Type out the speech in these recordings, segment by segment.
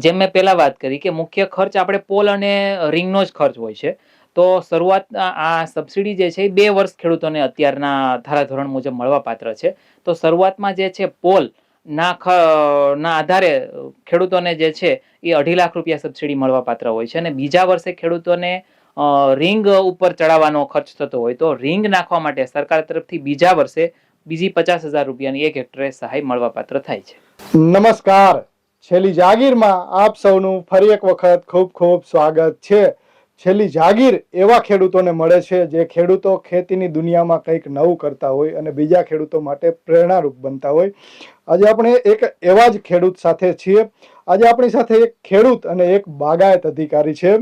જેમ મેં પહેલા વાત કરી કે મુખ્ય ખર્ચ આપણે પોલ અને રિંગનો જ ખર્ચ હોય છે. તો શરૂઆત આ સબસિડી જે છે એ બે વર્ષ ખેડૂતોને અત્યારના ધારાધોરણ મુજબ મળવાપાત્ર છે. તો શરૂઆતમાં જે છે પોલ, ના ના આધારે ખેડૂતોને જે છે એ અઢી લાખ રૂપિયા સબસિડી મળવાપાત્ર હોય છે. અને બીજા વર્ષે ખેડૂતોને રિંગ ઉપર ચડાવવાનો ખર્ચ થતો હોય તો રિંગ નાખવા માટે સરકાર તરફથી બીજા વર્ષે બીજી પચાસ હજાર રૂપિયાની એક હેક્ટરે સહાય મળવાપાત્ર થાય છે. નમસ્કાર. છેલ્લી જાગીરમાં આપ સૌનું ફરી એક વખત ખૂબ ખૂબ સ્વાગત છે. છેલ્લી જાગીર એવા ખેડૂતોને મળે છે જે ખેડૂતો ખેતીની દુનિયામાં કંઈક નવું કરતા હોય અને બીજા ખેડૂતો માટે પ્રેરણારૂપ બનતા હોય. આજે આપણે એક એવા જ ખેડૂત સાથે છીએ. આજે આપણી સાથે એક ખેડૂત અને એક બાગાયત અધિકારી છે.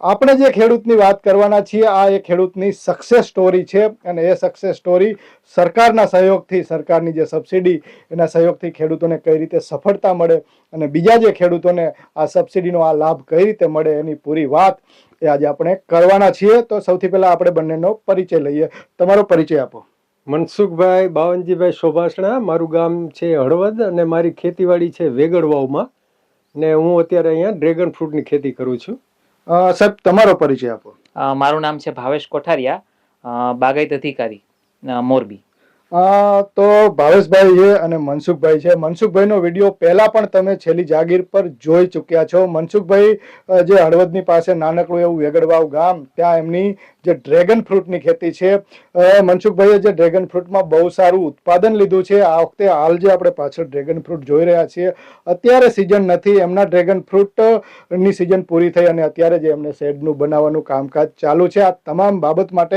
આપણે જે ખેડૂતની વાત કરવાના છીએ, આ એ ખેડૂતની સક્સેસ સ્ટોરી છે અને એ સક્સેસ સ્ટોરી સરકારના સહયોગથી, સરકારની જે સબસિડી એના સહયોગથી ખેડૂતોને કઈ રીતે સફળતા મળે અને બીજા જે ખેડૂતોને આ સબસિડીનો આ લાભ કઈ રીતે મળે એની પૂરી વાત એ આજે આપણે કરવાના છીએ. તો સૌથી પહેલાં આપણે બંનેનો પરિચય લઈએ. તમારો પરિચય આપો. મનસુખભાઈ બાવનજીભાઈ શોભાસણા, મારું ગામ છે હળવદ અને મારી ખેતીવાડી છે વેગડવાવમાં ને હું અત્યારે અહીંયા ડ્રેગન ફ્રૂટની ખેતી કરું છું. સાહેબ તમારો પરિચય આપો. મારું નામ છે ભાવેશ કોઠારિયા બાગાયત અધિકારી મોરબી. તો ભાવેશભાઈ છે અને મનસુખભાઈ છે. મનસુખભાઈનો વીડિયો પહેલાં પણ તમે છેલ્લી જાગીર પર જોઈ ચૂક્યા છો. મનસુખભાઈ જે હળવદની પાસે નાનકડું એવું વેગડવાવ ગામ ત્યાં એમની જે ડ્રેગન ફ્રૂટની ખેતી છે મનસુખભાઈએ જે ડ્રેગન ફ્રૂટમાં બહુ સારું ઉત્પાદન લીધું છે, આ વખતે હાલ જે આપણે પાછળ ડ્રેગન ફ્રૂટ જોઈ રહ્યા છીએ, અત્યારે સિઝન નથી, એમના ડ્રેગન ફ્રૂટની સિઝન પૂરી થઈ અને અત્યારે જે એમને શેડનું બનાવવાનું કામકાજ ચાલુ છે, આ તમામ બાબત માટે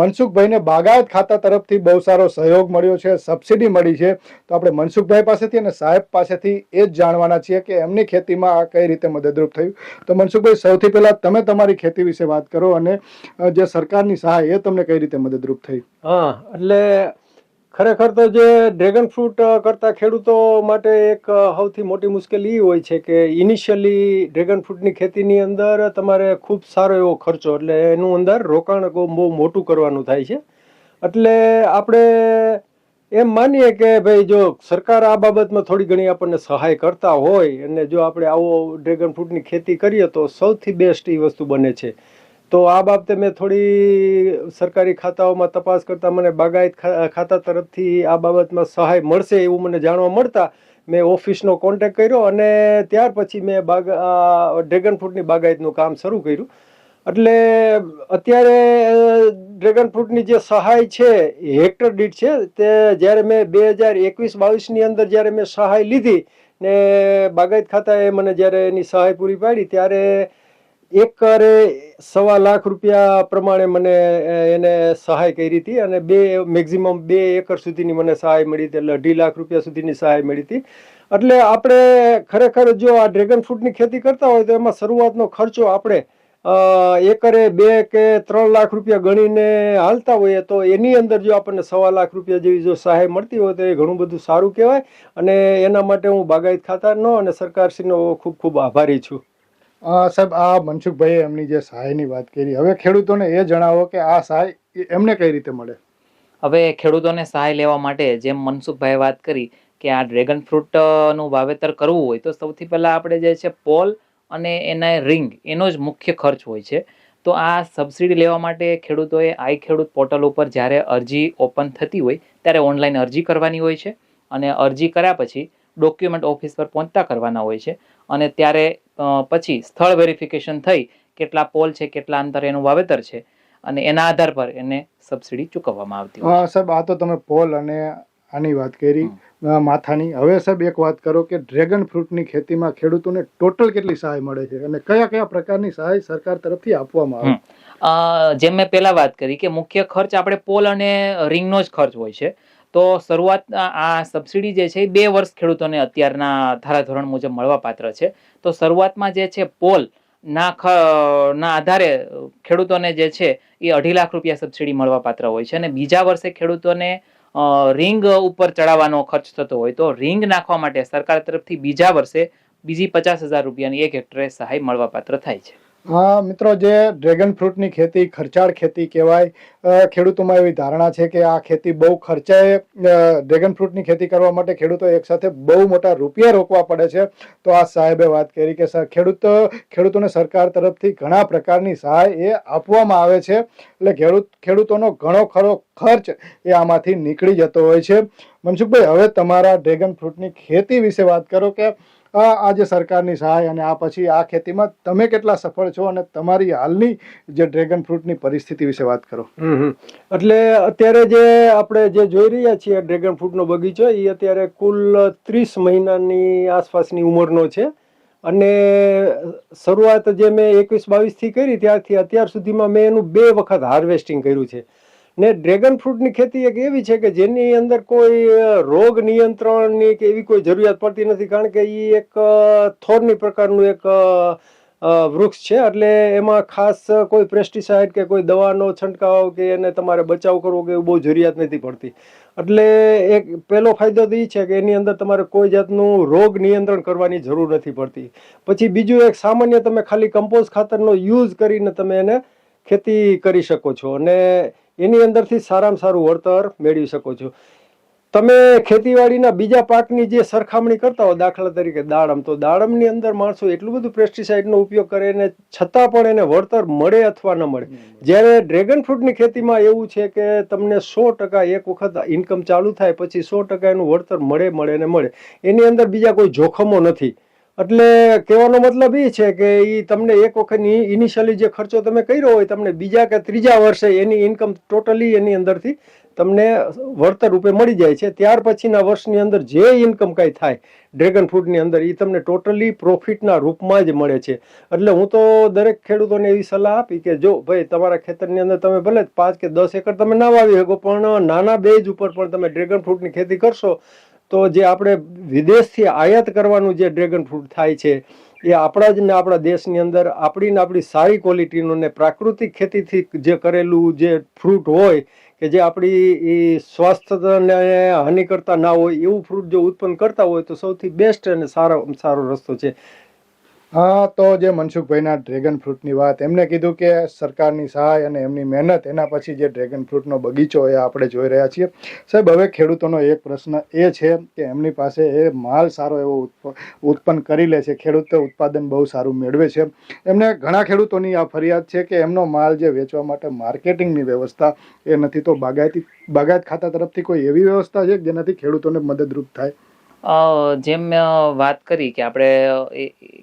મનસુખભાઈને બાગાયત ખાતા તરફથી બહુ સારો સહયોગ મળ્યો છે, સબસિડી મળી છે. તો આપણે મનસુખભાઈ પાસેથી અને સાહેબ પાસેથી એ જ જાણવાના છીએ કે એમની ખેતીમાં આ કઈ રીતે મદદરૂપ થયું. તો મનસુખભાઈ, સૌથી પહેલાં તમે તમારી ખેતી વિશે વાત કરો અને જે સરકારની સહાય એ તમને કઈ રીતે મદદરૂપ થઈ? હા, એટલે ખરેખર તો જે ડ્રેગન ફ્રૂટ કરતા ખેડૂતો માટે એક સૌથી મોટી મુશ્કેલી એ હોય છે કે ઇનિશિયલી ડ્રેગન ફ્રૂટની ખેતીની અંદર તમારે ખૂબ સારો એવો ખર્ચો, એટલે એનું અંદર રોકાણ બહુ મોટું કરવાનું થાય છે. એટલે આપણે એમ માનીએ કે ભાઈ જો સરકાર આ બાબતમાં થોડી ઘણી આપણને સહાય કરતા હોય અને જો આપણે આવો ડ્રેગન ફ્રૂટની ખેતી કરીએ તો સૌથી બેસ્ટ એ વસ્તુ બને છે. તો આ બાબતે મેં થોડી સરકારી ખાતાઓમાં તપાસ કરતા મને બાગાયત ખાતા તરફથી આ બાબતમાં સહાય મળશે એવું મને જાણવા મળતા મેં ઓફિસનો કોન્ટેક કર્યો અને ત્યાર પછી મેં બાગ ડ્રેગન ફ્રૂટની બાગાયતનું કામ શરૂ કર્યું. એટલે અત્યારે ડ્રેગન ફ્રૂટની જે સહાય છે, હેક્ટર દીઠ છે, તે જ્યારે મેં બે હજાર એકવીસ બાવીસની અંદર જ્યારે મેં સહાય લીધી ને બાગાયત ખાતાએ મને જ્યારે એની સહાય પૂરી પાડી, ત્યારે એકરે સવા લાખ રૂપિયા પ્રમાણે મને એને સહાય કરી હતી અને બે, મેક્ઝિમમ બે એકર સુધીની મને સહાય મળી હતી એટલે અઢી લાખ રૂપિયા સુધીની સહાય મળી હતી. એટલે આપણે ખરેખર જો આ ડ્રેગન ફ્રૂટની ખેતી કરતા હોય તો એમાં શરૂઆતનો ખર્ચો આપણે એકરે બે કે ત્રણ લાખ રૂપિયા ગણીને હાલતા હોઈએ તો એની અંદર જો આપણને સવા લાખ રૂપિયા જેવી જો સહાય મળતી હોય તો એ ઘણું બધું સારું કહેવાય. અને એના માટે હું બાગાયત ખાતાનો અને સરકારશ્રીનો ખૂબ ખૂબ આભારી છું. સાહેબ, આ મનસુખભાઈએ એમની જે સહાયની વાત કરી. હવે ખેડૂતોને એ જણાવો કે આ સહાય એમને કઈ રીતે મળે? હવે ખેડૂતોને સહાય લેવા માટે જેમ મનસુખભાઈએ વાત કરી કે આ ડ્રેગન ફ્રૂટનું વાવેતર કરવું હોય, તો સૌથી પહેલાં આપણે જે છે પોલ અને એના રિંગ, એનો જ મુખ્ય ખર્ચ હોય છે. તો આ સબસિડી લેવા માટે ખેડૂતોએ આઈ ખેડૂત પોર્ટલ ઉપર જ્યારે અરજી ઓપન થતી હોય, ત્યારે ઓનલાઈન અરજી કરવાની હોય છે. અને અરજી કર્યા પછી ડોક્યુમેન્ટ ઓફિસ પર પહોંચતા કરવાના હોય છે. અને ત્યારે પછી સ્થળ વેરિફિકેશન થઈ કેટલા પોલ છે કેટલા અંતરે એનું વાવેતર છે અને એના આધાર પર એને સબસિડી ચૂકવવામાં આવતી હોય. સાહેબ આ તો તમે પોલ અને આની વાત કરી. માથાની. હવે સાહેબ એક વાત કરો કે ડ્રેગન ફ્રૂટની ખેતીમાં ખેડૂતોને ટોટલ કેટલી સહાય મળે છે અને કયા કયા પ્રકારની સહાય સરકાર તરફથી આપવામાં આવે. જેમ મેં પહેલા વાત કરી કે મુખ્ય ખર્ચ આપણે પોલ અને રિંગનો જ ખર્ચ હોય છે. તો શરૂઆત, આ સબસિડી જે છે બે વર્ષ ખેડૂતોને અત્યારના ધારાધોરણ મુજબ મળવાપાત્ર છે. તો શરૂઆતમાં જે છે પોલ, ના ના આધારે ખેડૂતોને જે છે એ અઢી લાખ રૂપિયા સબસિડી મળવાપાત્ર હોય છે અને બીજા વર્ષે ખેડૂતોને રિંગ ઉપર ચડાવવાનો ખર્ચ થતો હોય તો રિંગ નાખવા માટે સરકાર તરફથી બીજા વર્ષે બીજી પચાસ હજાર રૂપિયાની એક હેક્ટરે સહાય મળવાપાત્ર થાય છે. હા, મિત્રો, જે ડ્રેગન ફ્રૂટની ખેતી, ખર્ચાળ ખેતી કહેવાય ખેડૂતોમાં એવી ધારણા છે કે આ ખેતી બહુ ખર્ચાએ ડ્રેગન ફ્રૂટની ખેતી કરવા માટે ખેડૂતો એકસાથે બહુ મોટા રૂપિયા રોકવા પડે છે. તો આ સાહેબે વાત કરી કે, સર, ખેડૂત, ખેડૂતોને સરકાર તરફથી ઘણા પ્રકારની સહાય એ આપવામાં આવે છે. એટલે ખેડૂત, ખેડૂતોનો ઘણો ખરો ખર્ચ એ આમાંથી નીકળી જતો હોય છે. મનસુખભાઈ, હવે તમારા ડ્રેગન ફ્રૂટની ખેતી વિશે વાત કરો કે આ જે સરકારની સહાય અને આ પછી આ ખેતીમાં તમે કેટલા સફળ છો અને તમારી હાલની જે ડ્રેગન ફ્રૂટની પરિસ્થિતિ વિશે વાત કરો. એટલે અત્યારે જે આપણે જે જોઈ રહ્યા છીએ ડ્રેગન ફ્રૂટનો બગીચો એ અત્યારે કુલ ત્રીસ મહિનાની આસપાસની ઉંમરનો છે. અને શરૂઆત જે મેં એકવીસ બાવીસથી કરી, ત્યારથી અત્યાર સુધીમાં મેં એનું બે વખત હાર્વેસ્ટિંગ કર્યું છે. ને ડ્રેગન ફ્રૂટની ખેતી એક એવી છે કે જેની અંદર કોઈ રોગ નિયંત્રણની કે એવી કોઈ જરૂરિયાત પડતી નથી, કારણ કે એ એક થોરની પ્રકારનું એક વૃક્ષ છે. એટલે એમાં ખાસ કોઈ પેસ્ટિસાઇડ કે કોઈ દવાનો છંટકાવ કે એને તમારે બચાવ કરવો કે એવું બહુ જરૂરિયાત નથી પડતી. એટલે એક પહેલો ફાયદો તો એ છે કે એની અંદર તમારે કોઈ જાતનું રોગ નિયંત્રણ કરવાની જરૂર નથી પડતી. પછી બીજું એક સામાન્ય તમે ખાલી કમ્પોઝ ખાતરનો યુઝ કરીને તમે એને ખેતી કરી શકો છો. અને એની અંદરથી સારામાં સારું વળતર મેળવી શકો છો. તમે ખેતીવાડીના બીજા પાકની જે સરખામણી કરતા હો દાખલા તરીકે દાડમ, તો દાડમની અંદર માણસો એટલું બધું પેસ્ટિસાઇડનો ઉપયોગ કરે ને છતાં પણ એને વળતર મળે અથવા ન મળે. જ્યારે ડ્રેગન ફ્રૂટની ખેતીમાં એવું છે કે તમને સો ટકા એક વખત ઇન્કમ ચાલુ થાય, પછી સો ટકા એનું વળતર મળે મળે ને મળે. એની અંદર બીજા કોઈ જોખમો નથી. એટલે કહેવાનો મતલબ એ છે કે એ તમને એક વખત ઇનિશિયલી જે ખર્ચો તમે કર્યો હોય, તમને બીજા કે ત્રીજા વર્ષે એની ઇન્કમ ટોટલી એની અંદરથી તમને વળતર રૂપે મળી જાય છે. ત્યાર પછીના વર્ષની અંદર જે ઇન્કમ કાંઈ થાય ડ્રેગન ફ્રૂટની અંદર એ તમને ટોટલી પ્રોફિટના રૂપમાં જ મળે છે. એટલે હું તો દરેક ખેડૂતોને એવી સલાહ આપી કે જો ભાઈ, તમારા ખેતરની અંદર તમે ભલે પાંચ કે દસ એકર તમે ના વાવી શકો પણ નાના બેજ ઉપર પણ તમે ડ્રેગન ફ્રૂટની ખેતી કરશો તો જે આપણે વિદેશથી આયાત કરવાનું જે ડ્રેગન ફ્રૂટ થાય છે, એ આપણા જ ને આપણા દેશની અંદર આપણી ને આપણી સારી ક્વોલિટીનું ને પ્રાકૃતિક ખેતીથી જે કરેલું જે ફ્રૂટ હોય, કે જે આપણી એ સ્વાસ્થ્યને હાનિ કરતા ના હોય, એવું ફ્રૂટ જો ઉત્પન્ન કરતા હોય તો સૌથી બેસ્ટ અને સારો સારો રસ્તો છે. હા, તો જે મનસુખભાઈના ડ્રેગન ફ્રૂટની વાત, એમને કીધું કે સરકારની સહાય અને એમની મહેનત, એના પછી જે ડ્રેગન ફ્રૂટનો બગીચો એ આપણે જોઈ રહ્યા છીએ. સાહેબ, હવે ખેડૂતોનો એક પ્રશ્ન એ છે કે એમની પાસે એ માલ સારો એવો ઉત્પન્ન કરી લે છે, ખેડૂતો ઉત્પાદન બહુ સારું મેળવે છે. એમને ઘણા ખેડૂતોની આ ફરિયાદ છે કે એમનો માલ જે વેચવા માટે માર્કેટિંગની વ્યવસ્થા એ નથી, તો બાગાયતી, બાગાયત ખાતા તરફથી કોઈ એવી વ્યવસ્થા છે જેનાથી ખેડૂતોને મદદરૂપ થાય? જેમ મેં વાત કરી કે આપણે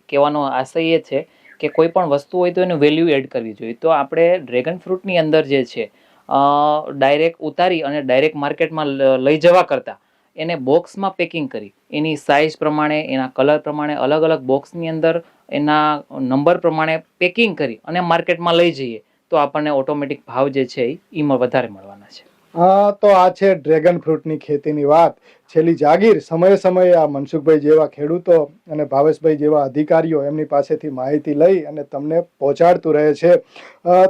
કહેવાનો આશય એ છે કે કોઈ પણ વસ્તુ હોય તો એનું વેલ્યુ એડ કરવી જોઈએ. તો આપણે ડ્રેગન ફ્રૂટની અંદર જે છે ડાયરેક્ટ ઉતારી અને ડાયરેક્ટ માર્કેટમાં લઈ જવા કરતાં એને બોક્સમાં પેકિંગ કરી. એની સાઇઝ પ્રમાણે, એના કલર પ્રમાણે અલગ અલગ બોક્સની અંદર એના નંબર પ્રમાણે પેકિંગ કરી અને માર્કેટમાં લઈ જઈએ. તો આપણને ઓટોમેટિક ભાવ જે છે એ વધારે મળવાના છે હા, તો આ છે ડ્રેગન ફ્રૂટની ખેતીની વાત. છેલ્લી જાગીર સમયે સમયે આ મનસુખભાઈ જેવા ખેડૂતો અને ભાવેશભાઈ જેવા અધિકારીઓ એમની પાસેથી માહિતી લઈ અને તમને પહોંચાડતું રહે છે.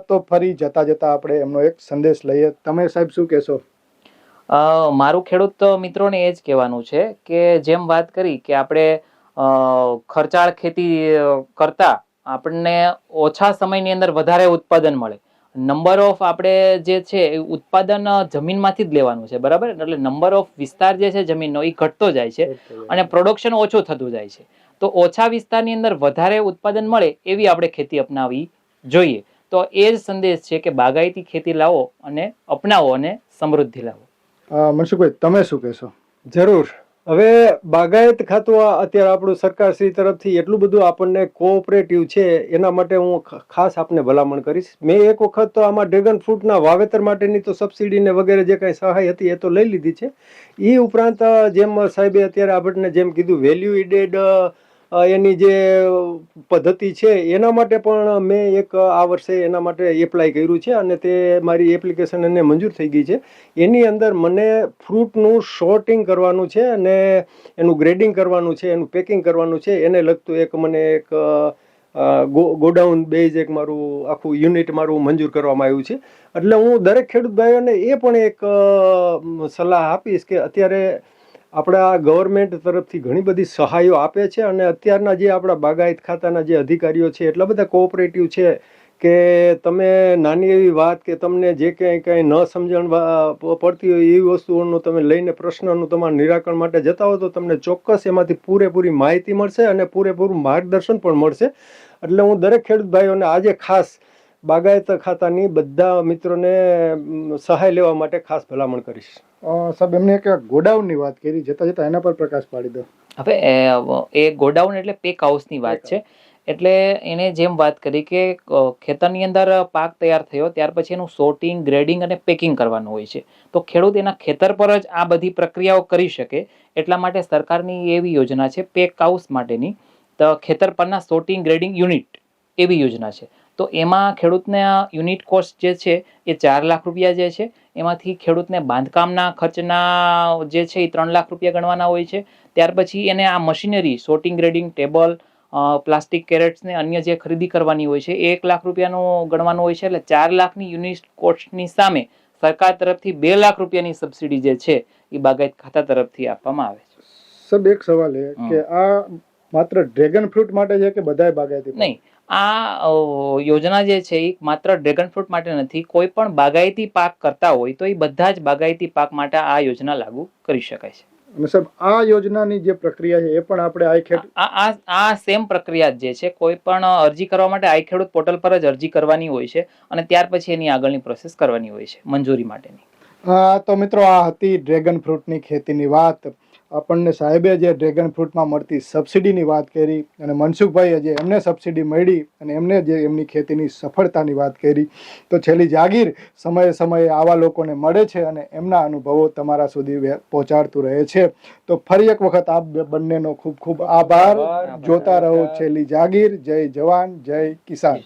તો ફરી જતા જતા આપણે એમનો એક સંદેશ લઈએ. તમે સાહેબ શું કહેશો? મારું ખેડૂત મિત્રોને એ જ કહેવાનું છે કે જેમ વાત કરી કે આપણે ખર્ચાળ ખેતી કરતા આપણને ઓછા સમયની અંદર વધારે ઉત્પાદન મળે. નંબર ઓફ આપણે જે છે ઉત્પાદન જમીનમાંથી જ લેવાનું છે બરાબર? એટલે નંબર ઓફ વિસ્તાર જે છે જમીનનો એ ઘટતો જાય છે અને પ્રોડક્શન ઓછું થતું જાય છે. તો ઓછા વિસ્તારની અંદર વધારે ઉત્પાદન મળે એવી આપણે ખેતી અપનાવવી જોઈએ. તો એ જ સંદેશ છે કે બાગાયતી ખેતી લાવો અને અપનાવો અને સમૃદ્ધિ લાવો. મનસુખભાઈ તમે શું કહેશો? જરૂર. હવે બાગાયત ખાતું અત્યારે આપણું સરકારશ્રી તરફથી એટલું બધું આપણને કોઓપરેટિવ છે, એના માટે હું ખાસ આપને ભલામણ કરીશ. મેં એક વખત તો આમાં ડ્રેગન ફ્રૂટના વાવેતર માટેની તો સબસિડીને વગેરે જે કાંઈ સહાય હતી એ તો લઈ લીધી છે. એ ઉપરાંત જેમ સાહેબે અત્યારે આપણને જેમ કીધું વેલ્યુ ઇડેડ એની જે પદ્ધતિ છે, એના માટે પણ મેં એક આ વર્ષે એના માટે એપ્લાય કર્યું છે અને તે મારી એપ્લિકેશન એને મંજૂર થઈ ગઈ છે. એની અંદર મને ફ્રૂટનું શોર્ટિંગ કરવાનું છે અને એનું ગ્રેડિંગ કરવાનું છે, એનું પેકિંગ કરવાનું છે. એને લગતું એક મને એક ગોડાઉન બેઝ એક મારું આખું યુનિટ મારું મંજૂર કરવામાં આવ્યું છે. એટલે હું દરેક ખેડૂત ભાઈઓને એ પણ એક સલાહ આપીશ કે અત્યારે આપણા ગવર્મેન્ટ તરફથી ઘણી બધી સહાયો આપે છે અને અત્યારના જે આપણા બાગાયત ખાતાના જે અધિકારીઓ છે, એટલા બધા કોઓપરેટિવ છે કે તમે નાની એવી વાત કે તમને જે કંઈ કંઈ ન સમજણ પડતી હોય એવી વસ્તુઓનું તમે લઈને પ્રશ્નનું તમારા નિરાકરણ માટે જતા હો તો તમને ચોક્કસ એમાંથી પૂરેપૂરી માહિતી મળશે અને પૂરેપૂરું માર્ગદર્શન પણ મળશે. એટલે હું દરેક ખેડૂત ભાઈઓને આજે ખાસ બાગાયત ખાતાની બધા મિત્રોને સહાય લેવા માટે ખાસ ભલામણ કરીશ. સાહેબ એમને એક ગોડાઉનની વાત કરી જતા જતા એના પર પ્રકાશ પાડી દો. હવે એ- એ ગોડાઉન એટલે પેક હાઉસની વાત છે. એટલે એને જેમ વાત કરી કે ખેતરની અંદર પાક તૈયાર થયો ત્યાર પછી એનું સોર્ટિંગ ગ્રેડિંગ અને પેકિંગ કરવાનું હોય છે. તો ખેડૂત એના ખેતર પર જ આ બધી પ્રક્રિયાઓ કરી શકે એટલા માટે સરકારની એવી યોજના છે પેક હાઉસ માટેની. તો ખેતર પરના સોર્ટિંગ ગ્રેડિંગ યુનિટ એવી યોજના છે. તો એમાં ખેડૂતને યુનિટ કોસ્ટ જે છે એ ચાર લાખ રૂપિયા જે છે એમાંથી ખેડૂતને બાંધકામના ખર્ચના જે છે એ ત્રણ લાખ રૂપિયા ગણવાના હોય છે. ત્યાર પછી એને આ machinery sorting grading table plastic crates ને અન્ય જે ખરીદી કરવાની હોય છે એ એક લાખ રૂપિયાનું ગણવાનું હોય છે. એટલે ચાર લાખની યુનિટ કોસ્ટની સામે સરકાર તરફથી બે લાખ રૂપિયાની સબસિડી જે છે એ બાગાયત ખાતા તરફથી આપવામાં આવે છે. સાહેબ એક સવાલ એ કે આ માત્ર ડ્રેગન ફ્રૂટ માટે છે કે બધાય બાગાયતી નહીં આ યોજના જે છે એ માત્ર ડ્રેગન ફ્રૂટ માટે નથી કોઈ પણ બાગાયતી પાક કરતા હોય તો એ બધા જ બાગાયતી પાક માટે આ યોજના લાગુ કરી શકાય છે. અને સાહેબ આ યોજનાની જે પ્રક્રિયા છે એ પણ આપણે આઈ આ આ આ સેમ પ્રક્રિયા જે છે કોઈ પણ અરજી કરવા માટે આઈ ખેડૂત પોર્ટલ પર જ અરજી કરવાની હોય છે અને ત્યાર પછી એની આગળની પ્રોસેસ કરવાની હોય છે મંજૂરી માટેની. તો મિત્રો આ હતી ડ્રેગન ફ્રૂટની ખેતીની વાત. આપણને સાહેબે જે ડ્રેગન ફ્રૂટમાં મળતી સબસિડીની વાત કરી અને મનસુખભાઈએ જે એમને સબસિડી મળી અને એમને જે એમની ખેતીની સફળતાની વાત કરી તો છેલ્લી જાગીર સમયે સમયે આવા લોકોને મળે છે અને એમના અનુભવો તમારા સુધી પહોંચાડતું રહે છે. તો ફરી એક વખત આપ બંનેનો ખૂબ ખૂબ આભાર. જોતા રહો છેલ્લી જાગીર. જય જવાન જય કિસાન.